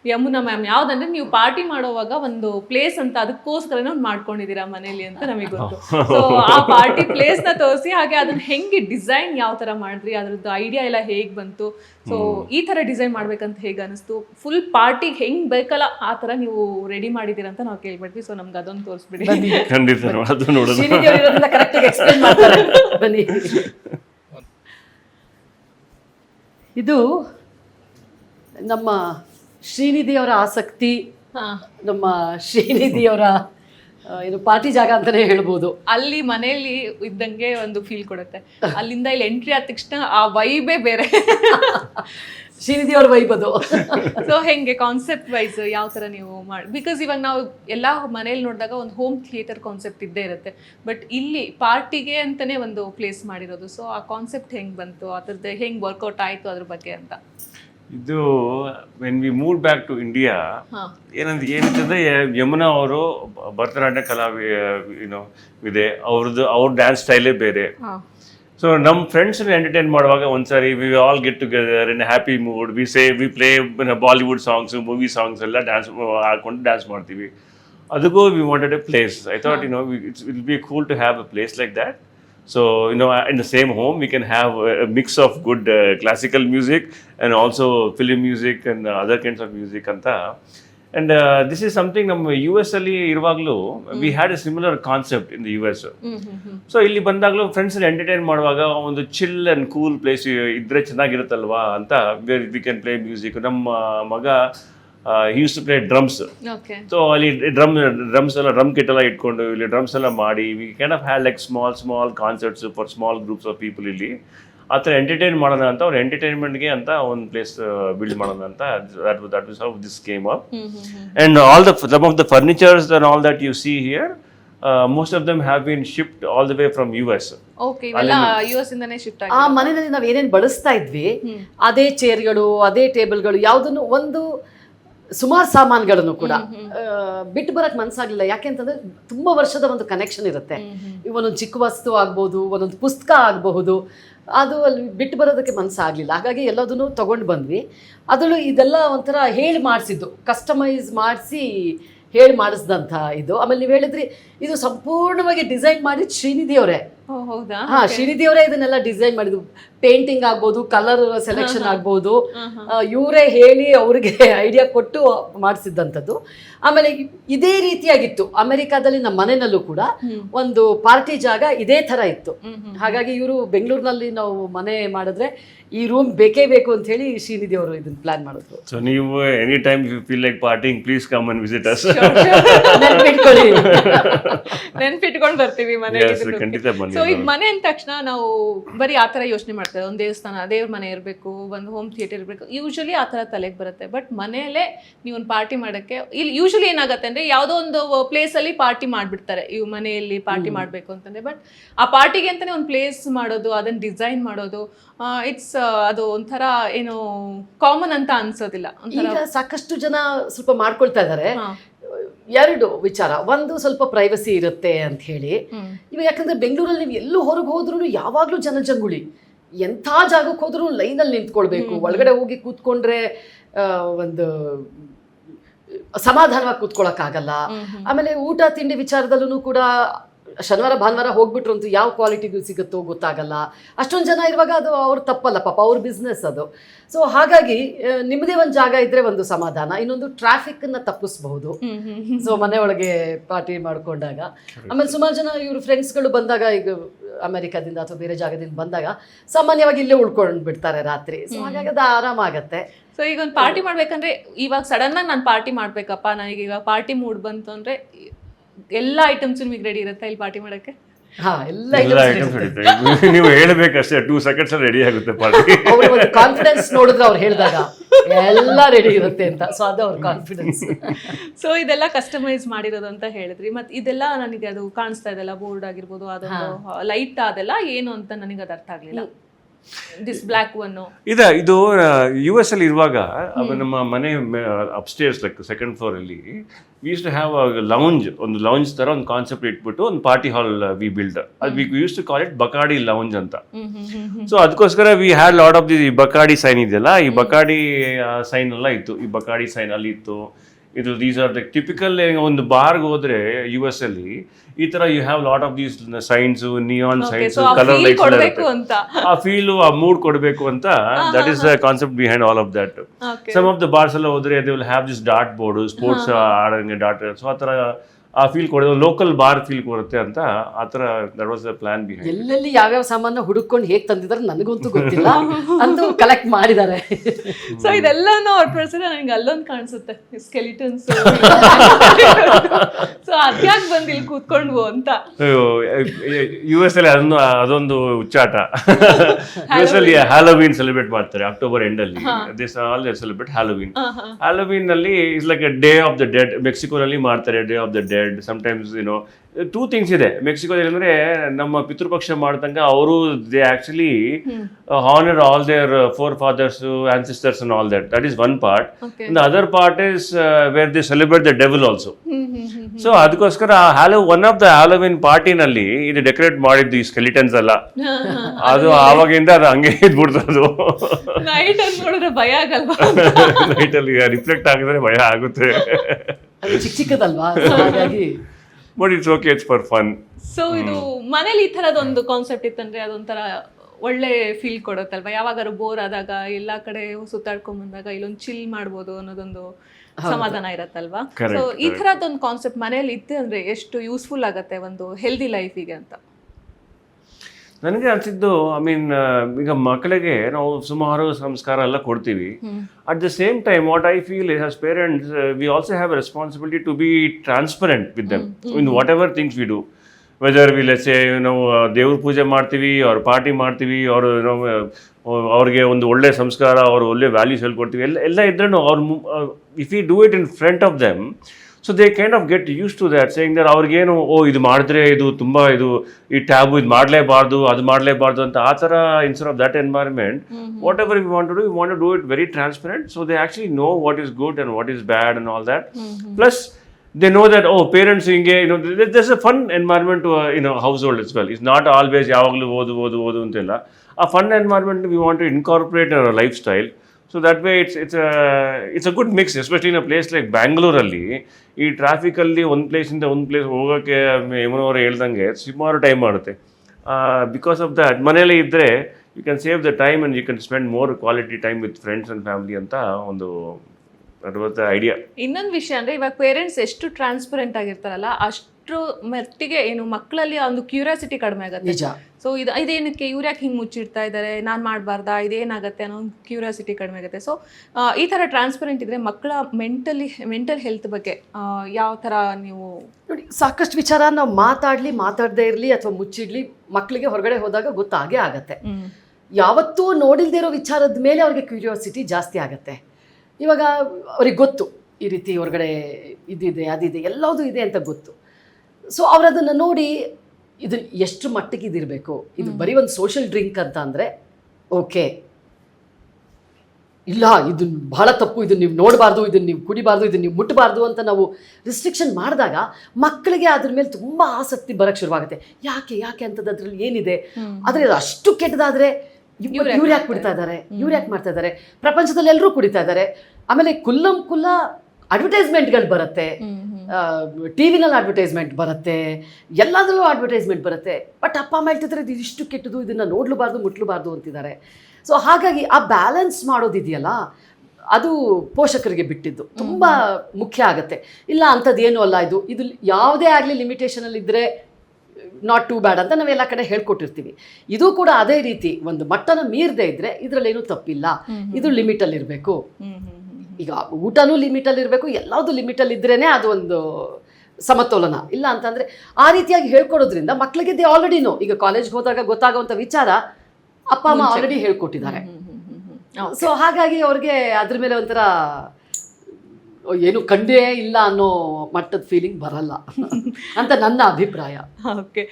[SPEAKER 1] ಯಮುನಾ ಮ್ಯಾಮ್ ಯಾವ್ದಂದ್ರೆ ನೀವು ಪಾರ್ಟಿ ಮಾಡೋವಾಗ ಒಂದು ಪ್ಲೇಸ್ ಅಂತ ಅದಕ್ಕೋಸ್ಕರನೇ ಒಂದು ಮಾಡ್ಕೊಂಡಿದ್ದೀರಾ ಮನೇಲಿ ಅಂತ ನಮಗೆ ಗೊತ್ತು. ಸೊ ಆ ಪಾರ್ಟಿ ಪ್ಲೇಸ್ನ ತೋರಿಸಿ ಹಾಗೆ ಅದನ್ನ ಹೆಂಗೆ ಡಿಸೈನ್ ಯಾವ ತರ ಮಾಡಿದ್ರಿ ಅದ್ರದ್ದು ಐಡಿಯಾ ಎಲ್ಲ ಹೇಗ್ ಬಂತು? ಸೊ ಈ ತರ ಡಿಸೈನ್ ಮಾಡ್ಬೇಕಂತ ಹೇಗೆ ಅನಿಸ್ತು? ಫುಲ್ ಪಾರ್ಟಿ ಹೆಂಗ್ ಬೇಕಲ್ಲ ಆ ತರ ನೀವು ರೆಡಿ ಮಾಡಿದೀರಾ ಅಂತ ನಾವು ಕೇಳ್ಬಿಟ್ವಿ ಸೊ ನಮ್ಗೆ ಅದೊಂದು ತೋರಿಸ್ಬಿಡಿ.
[SPEAKER 2] ಖಂಡಿತ ಅದು ನೋಡೋದು
[SPEAKER 3] ಶ್ರೀನಿಧಿ ಅವರಿಂದ ಕರೆಕ್ಟಾಗಿ ಎಕ್ಸ್ಪ್ಲೇನ್ ಮಾಡ್ತಾರೆ. ಬನ್ನಿ. ಇದು ನಮ್ಮ ಶ್ರೀನಿಧಿಯವರ ಆಸಕ್ತಿ
[SPEAKER 1] ಹಾ.
[SPEAKER 3] ನಮ್ಮ ಶ್ರೀನಿಧಿ ಅವರ ಏನು ಪಾರ್ಟಿ ಜಾಗ ಅಂತಾನೆ ಹೇಳ್ಬೋದು.
[SPEAKER 1] ಅಲ್ಲಿ ಮನೆಯಲ್ಲಿ ಇದ್ದಂಗೆ ಒಂದು ಫೀಲ್ ಕೊಡುತ್ತೆ. ಅಲ್ಲಿಂದ ಇಲ್ಲಿ ಎಂಟ್ರಿ ಆದ ತಕ್ಷಣ ಆ ವೈಬೇ ಬೇರೆ. *laughs*
[SPEAKER 3] ಶ್ರೀನಿಧಿ ಅವ್ರ ವೈಬ್ ಅದು. *laughs*
[SPEAKER 1] ಸೊ ಹೆಂಗೆ ಕಾನ್ಸೆಪ್ಟ್ ವೈಸ್ ಯಾವ ಥರ ನೀವು ಮಾಡಿ ಬಿಕಾಸ್ ಇವಾಗ ನಾವು ಎಲ್ಲ ಮನೇಲಿ ನೋಡಿದಾಗ ಒಂದು ಹೋಮ್ ಥಿಯೇಟರ್ ಕಾನ್ಸೆಪ್ಟ್ ಇದ್ದೇ ಇರುತ್ತೆ. ಬಟ್ ಇಲ್ಲಿ ಪಾರ್ಟಿಗೆ ಅಂತಲೇ ಒಂದು ಪ್ಲೇಸ್ ಮಾಡಿರೋದು. ಸೊ ಆ ಕಾನ್ಸೆಪ್ಟ್ ಹೆಂಗೆ ಬಂತು? ಅದ್ರದ್ದು ಹೆಂಗೆ ವರ್ಕೌಟ್ ಆಯ್ತು ಅದ್ರ ಬಗ್ಗೆ ಅಂತ.
[SPEAKER 2] ಇದು when we move back to India ಏನಂತ ಏನಂತಂದ್ರೆ ಯಮುನಾ ಅವರು ಭರತನಾಟ್ಯ ಕಲಾ ಏನೋ ಇದೆ. ಅವ್ರದ್ದು ಅವ್ರ ಡ್ಯಾನ್ಸ್ ಸ್ಟೈಲೇ ಬೇರೆ. ಸೊ ನಮ್ಮ ಫ್ರೆಂಡ್ಸ್ ಎಂಟರ್ಟೈನ್ ಮಾಡುವಾಗ ಒಂದ್ಸರಿ we all get together in happy mood we say we play Bollywood songs movie songs ಎಲ್ಲ ಡ್ಯಾನ್ಸ್ ಹಾಕೊಂಡು ಡ್ಯಾನ್ಸ್ ಮಾಡ್ತೀವಿ. ಅದಕ್ಕೂ we wanted a place I thought you know it's will be cool to have a place like that so you know in the same home we can have mix of good classical music and also film music and other kinds of music ಅಂತ and this is something ನಮ್ಮ U S ಅಲ್ಲಿ ಇರುವಾಗಲೂ we had a similar concept in the U S so ಇಲ್ಲಿ ಬಂದಾಗಲೂ friends entertain ಮಾಡುವಾಗ ಒಂದು chill and cool place ಇದ್ರೆ ಚೆನ್ನಾಗಿರುತ್ತಲ್ವಾ ಅಂತ we can play music ನಮ್ಮ ಮಗ used to play drums
[SPEAKER 1] okay
[SPEAKER 2] so ಅಲ್ಲಿ ಡ್ರಮ್ ಡ್ರಮ್ಸ್ ಎಲ್ಲ ಡ್ರಮ್ ಕಿಟ್ ಎಲ್ಲ ಇಟ್ಕೊಂಡು ಇಲ್ಲಿ ಡ್ರಮ್ಸ್ ಎಲ್ಲ ಮಾಡಿ we can of had like small small concerts for small groups of people ಇಲ್ಲಿ. ಆ ಥರ ಎಂಟರ್ಟೈನ್ ಮಾಡೋಣ ಅಂತ ಅವ್ರು ಎಂಟರ್ಟೈನ್ಮೆಂಟ್ಗೆ ಅಂತ ಒಂದು ಪ್ಲೇಸ್ ಬಿಲ್ಡ್ ಮಾಡೋಣ ಅಂತ that that was how this came up
[SPEAKER 1] and all the
[SPEAKER 2] some of the furnitures of all that you see here you see here uh, most of them have been shipped all the way from us
[SPEAKER 1] okay ಇವೆಲ್ಲ U S shift
[SPEAKER 3] ಆ ಮನೆಯಲ್ಲಿ ನಾವು ಏನೇನು ಬಳಸ್ತಾ ಇದ್ವಿ ಅದೇ ಚೇರ್ಗಳು ಅದೇ ಟೇಬಲ್ಗಳು ಯಾವುದನ್ನು ಒಂದು ಸುಮಾರು ಸಾಮಾನುಗಳನ್ನು ಕೂಡ. ಬಿಟ್ಟು ಬರಕ್ ಮನ್ಸಾಗ್ಲಿಲ್ಲ. ಯಾಕೆಂತಂದ್ರೆ ತುಂಬಾ ವರ್ಷದ ಒಂದು ಕನೆಕ್ಷನ್ ಇರುತ್ತೆ. ಒಂದೊಂದು ಚಿಕ್ಕ ವಸ್ತು ಆಗ್ಬೋದು ಒಂದೊಂದು ಪುಸ್ತಕ ಆಗಬಹುದು ಅದು ಅಲ್ಲಿ ಬಿಟ್ಟು ಬರೋದಕ್ಕೆ ಮನಸ್ಸಾಗಲಿಲ್ಲ ಹಾಗಾಗಿ ಎಲ್ಲದನ್ನು ತಗೊಂಡು ಬಂದ್ವಿ. ಅದರಲ್ಲೂ ಇದೆಲ್ಲ ಒಂಥರ ಹೇಳಿ ಮಾಡಿಸಿದ್ದು. ಕಸ್ಟಮೈಸ್ ಮಾಡಿಸಿ ಹೇಳಿ ಮಾಡಿಸಿದಂಥ ಇದು. ಆಮೇಲೆ ನೀವು ಹೇಳಿದ್ರಿ ಇದು ಸಂಪೂರ್ಣವಾಗಿ ಡಿಸೈನ್ ಮಾಡಿದ ಶ್ರೀನಿಧಿ ಅವರೇ ಹಾ ಶ್ರೀನಿಧಿ ಅವರೇ ಇದನ್ನೆಲ್ಲ ಡಿಸೈನ್ ಮಾಡಿದ್ದು. ಪೇಂಟಿಂಗ್ ಆಗ್ಬೋದು ಕಲರ್ ಸೆಲೆಕ್ಷನ್ ಆಗ್ಬೋದು. ಇವರೇ ಹೇಳಿ ಅವ್ರಿಗೆ *laughs* ಐಡಿಯಾ ಕೊಟ್ಟು ಮಾಡಿಸಿದ್ದಂಥದ್ದು. ಆಮೇಲೆ ಇದೇ ರೀತಿಯಾಗಿತ್ತು. ಅಮೆರಿಕಾದಲ್ಲಿ ನಮ್ಮ ಮನೆಯಲ್ಲೂ ಕೂಡ ಒಂದು ಪಾರ್ಟಿ ಜಾಗ ಇದೇ ತರ ಇತ್ತು. ಹಾಗಾಗಿ ಇವರು ಬೆಂಗಳೂರಿನಲ್ಲಿ ನಾವು ಮನೆ ಮಾಡಿದ್ರೆ ಈ ರೂಮ್ ಬೇಕೇ ಬೇಕು ಅಂತ ಹೇಳಿ ಶ್ರೀನಿಧಿ ಅವರು ಇದನ್ನ ಪ್ಲಾನ್ ಮಾಡಿದ್ರು.
[SPEAKER 2] ಸೊ ನೀವು any time you feel like partying please come and visit us
[SPEAKER 3] ನೆನ್ಪಿಟ್ಕೊಳ್ಳಿ.
[SPEAKER 1] ನೆನ್ಪಿಟ್ಕೊಂಡ್ ಬರ್ತೀವಿ
[SPEAKER 2] ಮನೆ
[SPEAKER 1] ಮನೆಯಲ್ಲಿ
[SPEAKER 2] ಖಂಡಿತ ಬನ್ನಿ
[SPEAKER 1] ಸೊ ಈಗ ಮನೆ ಅಂದ ತಕ್ಷಣ ನಾವು ಬರೀ ಆ ಥರ ಯೋಚನೆ ಮಾಡ್ತೇವೆ ಒಂದು ದೇವಸ್ಥಾನ ದೇವ್ರ ಮನೆ ಇರಬೇಕು ಒಂದು ಹೋಮ್ ಥಿಯೇಟರ್ ಇರಬೇಕು ಯೂಶ್ವಲಿ ಆ ಥರ ತಲೆಗೆ ಬರುತ್ತೆ. ಬಟ್ ಮನೆಯಲ್ಲೇ ನೀವು ಒಂದು ಪಾರ್ಟಿ ಮಾಡೋಕ್ಕೆ ಇಲ್ಲಿ ಯೂಶ್ವಲಿ ಏನಾಗುತ್ತೆ ಅಂದರೆ ಯಾವುದೋ ಒಂದು ಪ್ಲೇಸಲ್ಲಿ ಪಾರ್ಟಿ ಮಾಡಿಬಿಡ್ತಾರೆ. ಇವು ಮನೆಯಲ್ಲಿ ಪಾರ್ಟಿ ಮಾಡಬೇಕು ಅಂತಂದರೆ. ಬಟ್ ಆ ಪಾರ್ಟಿಗೆ ಅಂತಲೇ ಒಂದು ಪ್ಲೇಸ್ ಮಾಡೋದು ಅದನ್ನು ಡಿಸೈನ್ ಮಾಡೋದು ಇಟ್ಸ್ ಅದು ಒಂಥರ ಏನು ಕಾಮನ್ ಅಂತ ಅನ್ಸೋದಿಲ್ಲ. ಒಂಥರ
[SPEAKER 3] ಸಾಕಷ್ಟು ಜನ ಸ್ವಲ್ಪ ಮಾಡ್ಕೊಳ್ತಾ ಇದ್ದಾರೆ ಎರಡು ವಿಚಾರ. ಒಂದು ಸ್ವಲ್ಪ ಪ್ರೈವಸಿ ಇರುತ್ತೆ ಅಂತ ಹೇಳಿ. ಇವಾಗ ಯಾಕಂದ್ರೆ ಬೆಂಗಳೂರಲ್ಲಿ ನೀವು ಎಲ್ಲೂ ಹೊರಗೆ ಹೋದ್ರೂ ಯಾವಾಗಲೂ ಜನಜಂಗುಳಿ. ಎಂಥ ಜಾಗಕ್ಕೆ ಹೋದ್ರೂ ಲೈನಲ್ಲಿ ನಿಂತ್ಕೊಳ್ಬೇಕು. ಒಳಗಡೆ ಹೋಗಿ ಕೂತ್ಕೊಂಡ್ರೆ ಒಂದು ಸಮಾಧಾನವಾಗಿ ಕೂತ್ಕೊಳ್ಳೋಕ್ಕಾಗಲ್ಲ ಆಮೇಲೆ ಊಟ ತಿಂಡಿ ವಿಚಾರದಲ್ಲೂ ಕೂಡ ಶನಿವಾರ ಭಾನುವಾರ ಹೋಗ್ಬಿಟ್ರು ಅಂತೂ ಯಾವ ಕ್ವಾಲಿಟಿದು ಸಿಗುತ್ತೋ ಗೊತ್ತಾಗಲ್ಲ. ಅಷ್ಟೊಂದು ಜನ ಇರುವಾಗ ಅದು ಅವ್ರ ತಪ್ಪಲ್ಲ ಪಾಪ ಅವ್ರ ಬಿಸ್ನೆಸ್ ಅದು. ಸೊ ಹಾಗಾಗಿ ನಿಮ್ಮದೇ ಒಂದು ಜಾಗ ಇದ್ರೆ ಒಂದು ಸಮಾಧಾನ. ಇನ್ನೊಂದು
[SPEAKER 1] ಟ್ರಾಫಿಕ್ ಅನ್ನ ತಪ್ಪಿಸಬಹುದು.
[SPEAKER 3] ಸೊ ಮನೆ ಒಳಗೆ ಪಾರ್ಟಿ ಮಾಡ್ಕೊಂಡಾಗ. ಆಮೇಲೆ ಸುಮಾರು ಜನ ಇವರು ಫ್ರೆಂಡ್ಸ್ಗಳು ಬಂದಾಗ ಈಗ ಅಮೆರಿಕಾದಿಂದ ಅಥವಾ ಬೇರೆ ಜಾಗದಿಂದ ಬಂದಾಗ ಸಾಮಾನ್ಯವಾಗಿ ಇಲ್ಲೇ ಉಳ್ಕೊಂಡು ಬಿಡ್ತಾರೆ ರಾತ್ರಿ. ಸೊ ಹಾಗಾಗಿ ಅದು ಆರಾಮಾಗತ್ತೆ
[SPEAKER 1] ಸೊ ಈಗ ಒಂದು ಪಾರ್ಟಿ ಮಾಡ್ಬೇಕಂದ್ರೆ ಇವಾಗ ಸಡನ್ ಆಗಿ ನಾನು ಪಾರ್ಟಿ ಮಾಡ್ಬೇಕಪ್ಪ ನನಗೆ ಇವಾಗ ಪಾರ್ಟಿ ಮೂಡ್ ಬಂತು ಅಂದ್ರೆ ಎಲ್ಲ ಐಟಮ್ಸ್ ನಿಮಗೆ ರೆಡಿ ಇರುತ್ತೆ ಇಲ್ಲಿ ಪಾರ್ಟಿ ಮಾಡಕ್ಕೆ?
[SPEAKER 3] ಹಾ ಎಲ್ಲ
[SPEAKER 2] ಐಟಮ್ಸ್ ನೀವು ಹೇಳಬೇಕಷ್ಟೇ ಟೂ ಸೆಕೆಂಡ್ಸ್ ರೆಡಿ ಆಗುತ್ತೆ ಪಾರ್ಟಿ
[SPEAKER 3] ಕಾನ್ಫಿಡೆನ್ಸ್ ನೋಡಿದ್ರೆ ಅವ್ರು ಹೇಳಿದಾಗ ಎಲ್ಲ ರೆಡಿ ಇರುತ್ತೆ ಅಂತ. ಸೊ ಅದು ಅವ್ರ ಕಾನ್ಫಿಡೆನ್ಸ್
[SPEAKER 1] ಸೊ ಇದೆಲ್ಲ ಕಸ್ಟಮೈಸ್ ಮಾಡಿರೋದು ಅಂತ ಹೇಳಿದ್ರಿ. ಮತ್ತೆ ಇದೆಲ್ಲ ನನಗೆ ಅದು ಕಾಣಿಸ್ತಾ ಇದೆಲ್ಲ ಬೋರ್ಡ್ ಆಗಿರ್ಬೋದು ಅದೊಂದು ಲೈಟ್ ಅದೆಲ್ಲ ಏನು ಅಂತ ನನಗೆ ಅದು ಅರ್ಥ ಆಗ್ಲಿಲ್ಲ. ದಿಸ್ ಬ್ಲ್ಯಾಕ್ ಒನ್
[SPEAKER 2] ಇದೆ ಇದು ಯು ಎಸ್ ಅಲ್ಲಿ ಇರುವಾಗ ನಮ್ಮ ಮನೆ ಅಪ್ಸ್ಟೇರ್ಸ್ ಲೈಕ್ ಸೆಕೆಂಡ್ ಫ್ಲೋರ್ ಅಲ್ಲಿ ಯೂಸ್ ಟು ಹ್ಯಾವ್ ಲೌಂಜ್ ಒಂದು ಲೌಂಜ್ ತರ ಒಂದು ಕಾನ್ಸೆಪ್ಟ್ ಇಟ್ಬಿಟ್ಟು ಒಂದು ಪಾರ್ಟಿ ಹಾಲ್ ವಿ ಬಿಲ್ಡ್ ಅದು we used to call it Bacardi lounge ಅಂತ. ಸೊ ಅದಕ್ಕೋಸ್ಕರ we had lot of the Bacardi sign ಇದೆಯಲ್ಲ ಈ ಬಕಾಡಿ ಸೈನ್ ಎಲ್ಲ ಇತ್ತು. ಈ ಬಕಾಡಿ ಸೈನ್ ಅಲ್ಲಿ ಇತ್ತು. ಇದು ದೀಸ್ ಆರ್ ದ ಟಿಪಿಕಲ್ ಒಂದು ಬಾರ್ಗೆ ಹೋದ್ರೆ ಯು ಎಸ್ ಅಲ್ಲಿ ಈ ತರ you have lot of these signs neon signs colour lights
[SPEAKER 1] ಅಂತ.
[SPEAKER 2] ಆ ಫೀಲ್ ಆ ಮೂಡ್ ಕೊಡಬೇಕು ಅಂತ that is the concept behind all of that some of the bars ಎಲ್ಲ ಹೋದ್ರೆ ದೇ ವಿಲ್ ಹ್ಯಾವ್ ದಿಸ್ ಡಾಟ್ ಬೋರ್ಡ್ ಸ್ಪೋರ್ಟ್ಸ್ ಆಡಂಗೆ ಡಾಟ್ ಸೊ ಆ ಥರ ಆ ಫೀಲ್ ಕೊಡೋದು ಲೋಕಲ್ ಬಾರ್ ಫೀಲ್ ಕೊಡುತ್ತೆ ಅಂತ ಆ ಥರ that was the plan B
[SPEAKER 3] ಎಲ್ಲೆಲ್ಲಿ ಯಾವ್ಯಾವ ಸಾಮಾನು ಹುಡುಕೊಂಡು ಹೇಗೆ ತಂದಿದ್ದಾರೆ ನನಗಂತೂ ಗೊತ್ತಿಲ್ಲ ಅಂತೂ ಕಲೆಕ್ಟ್ ಮಾಡಿದ್ದಾರೆ.
[SPEAKER 1] ಸೊ ಇದೆಲ್ಲನೂ ಅವ್ರ ಪ್ರಸರ ನನಗೆ ಅಲ್ಲೊಂದು ಕಾಣಿಸುತ್ತೆ ಸ್ಕೆಲಿಟನ್ಸ್ ಸೊ ಅದ್ಯಾಕ್ ಬಂದು ಇಲ್ಲಿ ಕೂತ್ಕೊಂಡ್ವು ಅಂತ.
[SPEAKER 2] ಯು ಎಸ್ ಅಲ್ಲಿ ಅದೊಂದು ಅದೊಂದು ಹುಚ್ಚಾಟ. *laughs* ಯು ಎಸ್ ಅಲ್ಲಿ ಹ್ಯಾಲೋವಿನ್ ಸೆಲೆಬ್ರೇಟ್ ಮಾಡ್ತಾರೆ ಅಕ್ಟೋಬರ್ ಎಂಡ್ ಅಲ್ಲಿ. This all celebrate Halloween ಹ್ಯಾಲೋವಿನ್ನಲ್ಲಿ is like day of the dead ಮೆಕ್ಸಿಕೋನಲ್ಲಿ ಮಾಡ್ತಾರೆ day of the dead sometimes you know two things ಇದೆ. ಮೆಕ್ಸಿಕೋದಲ್ಲಿ ಅಂದ್ರೆ ನಮ್ಮ ಪಿತೃಪಕ್ಷ ಮಾಡ್ದಂಗ ಅವರು they actually honour all their forefathers ancestors and all that that is one part. The other part is where they celebrate the devil also so ಅದಕ್ಕೋಸ್ಕರ hello one of the Halloween ಪಾರ್ಟಿನಲ್ಲಿ ಇದು decorate ಮಾಡಿದ್ದು ಈ skeletons ಎಲ್ಲ. *laughs* ಅದು ಆವಾಗಿಂದ ಅದು ಹಂಗೆ ಇದ್ಬಿಡ್ತದು
[SPEAKER 1] ನೈಟ್ *laughs*
[SPEAKER 2] ಅಲ್ಲಿ ರಿಫ್ಲೆಕ್ಟ್ ಆಗಿದ್ರೆ ಭಯ ಆಗುತ್ತೆ. *laughs*
[SPEAKER 3] ಅದು ಚಿಕ್ಕ ಚಿಕ್ಕದಲ್ವಾ? So ಹಾಗಾಗಿ
[SPEAKER 2] but it's okay it's for fun
[SPEAKER 1] so ಇದು ಮನೇಲಿ ಈ ತರದೊಂದು ಕಾನ್ಸೆಪ್ಟ್ ಇತ್ತಂದ್ರೆ ಅದೊಂಥರ ಒಳ್ಳೆ ಫೀಲ್ ಕೊಡುತ್ತಲ್ವಾ? ಯಾವಾಗಾರು ಬೋರ್ ಆದಾಗ ಎಲ್ಲಾ ಕಡೆ ಸುತ್ತಾಡ್ಕೊಂಡ್ ಬಂದಾಗ ಇಲ್ಲೊಂದು ಚಿಲ್ ಮಾಡ್ಬೋದು ಅನ್ನೋದೊಂದು ಸಮಾಧಾನ ಇರತ್ತಲ್ವಾ?
[SPEAKER 2] Correct,
[SPEAKER 1] ಸೊ ಈ ತರದೊಂದು ಕಾನ್ಸೆಪ್ಟ್ ಮನೇಲಿ ಇತ್ತು ಅಂದ್ರೆ ಎಷ್ಟು ಯೂಸ್ಫುಲ್ ಆಗತ್ತೆ ಒಂದು ಹೆಲ್ದಿ ಲೈಫಿಗೆ ಅಂತ?
[SPEAKER 2] ನನಗೆ ಅನ್ಸಿದ್ದು ಐ ಮೀನ್ ಈಗ ಮಕ್ಕಳಿಗೆ ನಾವು ಸುಮಾರು ಸಂಸ್ಕಾರ ಎಲ್ಲ ಕೊಡ್ತೀವಿ. At the same time what I feel as parents we also have responsibility to be transparent with them in whatever things we do whether we ಲೆಸೆ ನಾವು ದೇವ್ರ ಪೂಜೆ ಮಾಡ್ತೀವಿ ಅವ್ರ ಪಾರ್ಟಿ ಮಾಡ್ತೀವಿ ಅವರು ನಾವು ಅವ್ರಿಗೆ ಒಂದು ಒಳ್ಳೆ ಸಂಸ್ಕಾರ ಅವ್ರ ಒಳ್ಳೆ ವ್ಯಾಲ್ಯೂಸ್ ಹೇಳ್ಕೊಡ್ತೀವಿ ಎಲ್ಲ ಎಲ್ಲ ಇದ್ರೂ ಅವ್ರ if you do it in front of them so they kind of get used to that saying there ಅವ್ರಿಗೇನು ಓ ಇದು ಮಾಡಿದ್ರೆ ಇದು ತುಂಬ ಇದು ಈ ಟ್ಯಾಬು ಇದು ಮಾಡಲೇಬಾರ್ದು ಅದು ಮಾಡಲೇಬಾರ್ದು ಅಂತ ಆ ಥರ instead of that environment whatever you want to do we want to do it very transparent so they actually know what is good and what is bad and all that plus they know that oh parents ಹಿಂಗೆ you know there- there's a fun environment to uh, you know household as well. It's not always ಯಾವಾಗಲೂ ಓದು ಓದು ಓದು ಅಂತೆಲ್ಲ. ಆ fun environment we want to incorporate our lifestyle so that way it's it's it's a good mix especially in a place like ಬ್ಯಾಂಗ್ಳೂರಲ್ಲಿ ಈ ಟ್ರಾಫಿಕಲ್ಲಿ ಒಂದು ಪ್ಲೇಸಿಂದ ಒಂದು ಪ್ಲೇಸ್ ಹೋಗೋಕ್ಕೆ ಯಮುನವರು ಹೇಳ್ದಂಗೆ ಸುಮಾರು ಟೈಮ್ ಮಾಡುತ್ತೆ ಬಿಕಾಸ್ ಆಫ್ ದಟ್ ಮನೇಲಿ ಇದ್ದರೆ you can save the time and you can spend more quality time with friends and family ಅಂತ ಒಂದು ಐಡಿಯಾ
[SPEAKER 1] ಇನ್ನೊಂದು ವಿಷಯ ಅಂದರೆ ಇವಾಗ ಪೇರೆಂಟ್ಸ್ ಎಷ್ಟು ಟ್ರಾನ್ಸ್ಪರೆಂಟ್ ಆಗಿರ್ತಾರಲ್ಲ, ಅಷ್ಟು ಮಟ್ಟಿಗೆ ಏನು ಮಕ್ಕಳಲ್ಲಿ ಆ ಒಂದು ಕ್ಯೂರಿಯಾಸಿಟಿ ಕಡಿಮೆ ಆಗುತ್ತೆ. ಸೊ ಇದು ಇದೇನಕ್ಕೆ ಇವ್ರು ಯಾಕೆ ಹಿಂಗೆ ಮುಚ್ಚಿಡ್ತಾ ಇದ್ದಾರೆ ನಾನು ಮಾಡಬಾರ್ದಾ? ಇದೇನಾಗುತ್ತೆ ಅನ್ನೋ ಒಂದು ಕ್ಯೂರಿಯಾಸಿಟಿ ಕಡಿಮೆ ಆಗುತ್ತೆ. ಸೊ ಈ ಥರ ಟ್ರಾನ್ಸ್ಪರೆಂಟ್ ಇದ್ದರೆ ಮಕ್ಕಳ ಮೆಂಟಲಿ ಮೆಂಟಲ್ ಹೆಲ್ತ್ ಬಗ್ಗೆ ಯಾವ ಥರ ನೀವು
[SPEAKER 3] ನೋಡಿ ಸಾಕಷ್ಟು ವಿಚಾರ ನಾವು ಮಾತಾಡಲಿ ಮಾತಾಡದೇ ಇರಲಿ ಅಥವಾ ಮುಚ್ಚಿಡ್ಲಿ ಮಕ್ಕಳಿಗೆ ಹೊರಗಡೆ ಹೋದಾಗ ಗೊತ್ತಾಗೇ ಆಗತ್ತೆ. ಯಾವತ್ತೂ ನೋಡಿಲ್ದೇ ಇರೋ ವಿಚಾರದ ಮೇಲೆ ಅವ್ರಿಗೆ ಕ್ಯೂರಿಯಾಸಿಟಿ ಜಾಸ್ತಿ ಆಗುತ್ತೆ. ಇವಾಗ ಅವ್ರಿಗೆ ಗೊತ್ತು ಈ ರೀತಿ ಹೊರಗಡೆ ಇದಿದೆ ಅದಿದೆ ಎಲ್ಲದೂ ಇದೆ ಅಂತ ಗೊತ್ತು. ಸೊ ಅವ್ರು ಅದನ್ನು ನೋಡಿ ಇದು ಎಷ್ಟು ಮಟ್ಟಿಗೆ ಇದಿರಬೇಕು ಇದು ಬರೀ ಒಂದು ಸೋಷಿಯಲ್ ಡ್ರಿಂಕ್ ಅಂತ ಅಂದರೆ ಓಕೆ ಇಲ್ಲ ಇದು ಬಹಳ ತಪ್ಪು ಇದನ್ನು ನೀವು ನೋಡಬಾರ್ದು ಇದನ್ನು ನೀವು ಕುಡಿಬಾರ್ದು ಇದನ್ನು ನೀವು ಮುಟ್ಟಬಾರ್ದು ಅಂತ ನಾವು ರಿಸ್ಟ್ರಿಕ್ಷನ್ ಮಾಡಿದಾಗ ಮಕ್ಕಳಿಗೆ ಅದ್ರ ಮೇಲೆ ತುಂಬ ಆಸಕ್ತಿ ಬರಕ್ಕೆ ಶುರುವಾಗುತ್ತೆ. ಯಾಕೆ ಯಾಕೆ ಅಂತದ್ದು ಅದ್ರಲ್ಲಿ ಏನಿದೆ? ಆದರೆ ಅದು ಅಷ್ಟು ಕೆಟ್ಟದಾದ್ರೆ ಇವ್ರು ಇವ್ರು ಯಾಕೆ ಕುಡಿತಾ ಇದ್ದಾರೆ ಇವ್ರು ಯಾಕೆ ಮಾಡ್ತಾ ಇದ್ದಾರೆ ಪ್ರಪಂಚದಲ್ಲಿ ಎಲ್ಲರೂ ಕುಡಿತಾ ಇದ್ದಾರೆ ಆಮೇಲೆ ಕುಲ್ಲಂ ಕುಲ್ಲ ಅಡ್ವರ್ಟೈಸ್ಮೆಂಟ್ಗಳು ಬರುತ್ತೆ. ಟಿ ವಿನಲ್ಲಿ ಅಡ್ವರ್ಟೈಸ್ಮೆಂಟ್ ಬರುತ್ತೆ ಎಲ್ಲದರಲ್ಲೂ ಅಡ್ವರ್ಟೈಸ್ಮೆಂಟ್ ಬರುತ್ತೆ ಬಟ್ ಅಪ್ಪ ಅಮ್ಮ ಹೇಳ್ತಿದ್ರೆ ಇದು ಇಷ್ಟು ಕೆಟ್ಟದು ಇದನ್ನು ನೋಡ್ಲಬಾರ್ದು ಮುಟ್ಲಬಾರ್ದು ಅಂತಿದ್ದಾರೆ ಸೊ ಹಾಗಾಗಿ ಆ ಬ್ಯಾಲೆನ್ಸ್ ಮಾಡೋದಿದೆಯಲ್ಲ ಅದು ಪೋಷಕರಿಗೆ ಬಿಟ್ಟಿದ್ದು. ತುಂಬ ಮುಖ್ಯ ಆಗುತ್ತೆ. ಇಲ್ಲ ಅಂಥದ್ದು ಏನೂ ಅಲ್ಲ ಇದು. ಇದು ಯಾವುದೇ ಆಗಲಿ ಲಿಮಿಟೇಷನಲ್ಲಿ ಇದ್ದರೆ ನಾಟ್ ಟೂ ಬ್ಯಾಡ್ ಅಂತ ನಾವೆಲ್ಲ ಕಡೆ ಹೇಳ್ಕೊಟ್ಟಿರ್ತೀವಿ. ಇದು ಕೂಡ ಅದೇ ರೀತಿ ಒಂದು ಮಟ್ಟನ ಮೀರದೆ ಇದ್ದರೆ ಇದರಲ್ಲೇನೂ ತಪ್ಪಿಲ್ಲ. ಇದು ಲಿಮಿಟಲ್ಲಿ ಇರಬೇಕು ಈಗ ಊಟನೂ ಲಿಮಿಟಲ್ಲಿ ಇರಬೇಕು ಎಲ್ಲದೂ ಲಿಮಿಟಲ್ಲಿ ಇದ್ರೇ ಅದು ಒಂದು ಸಮತೋಲನ. ಇಲ್ಲ ಅಂತಂದರೆ ಆ ರೀತಿಯಾಗಿ ಹೇಳ್ಕೊಡೋದ್ರಿಂದ ಮಕ್ಕಳಿಗೆ ದೇ ಆಲ್ರೆಡಿ ನೋ ಈಗ ಕಾಲೇಜ್ಗೆ ಹೋದಾಗ ಗೊತ್ತಾಗುವಂಥ ವಿಚಾರ ಅಪ್ಪ ಅಮ್ಮ ಆಲ್ರೆಡಿ ಹೇಳ್ಕೊಟ್ಟಿದ್ದಾರೆ. ಸೊ ಹಾಗಾಗಿ ಅವ್ರಿಗೆ ಅದ್ರ ಮೇಲೆ ಒಂಥರ ಏನು ಕಂಡೇ ಇಲ್ಲ ಅನ್ನೋ ಮಟ್ಟದ ಫೀಲಿಂಗ್ ಬರಲ್ಲ *laughs* ಅಂತ ನನ್ನ ಅಭಿಪ್ರಾಯ.
[SPEAKER 1] ಓಕೆ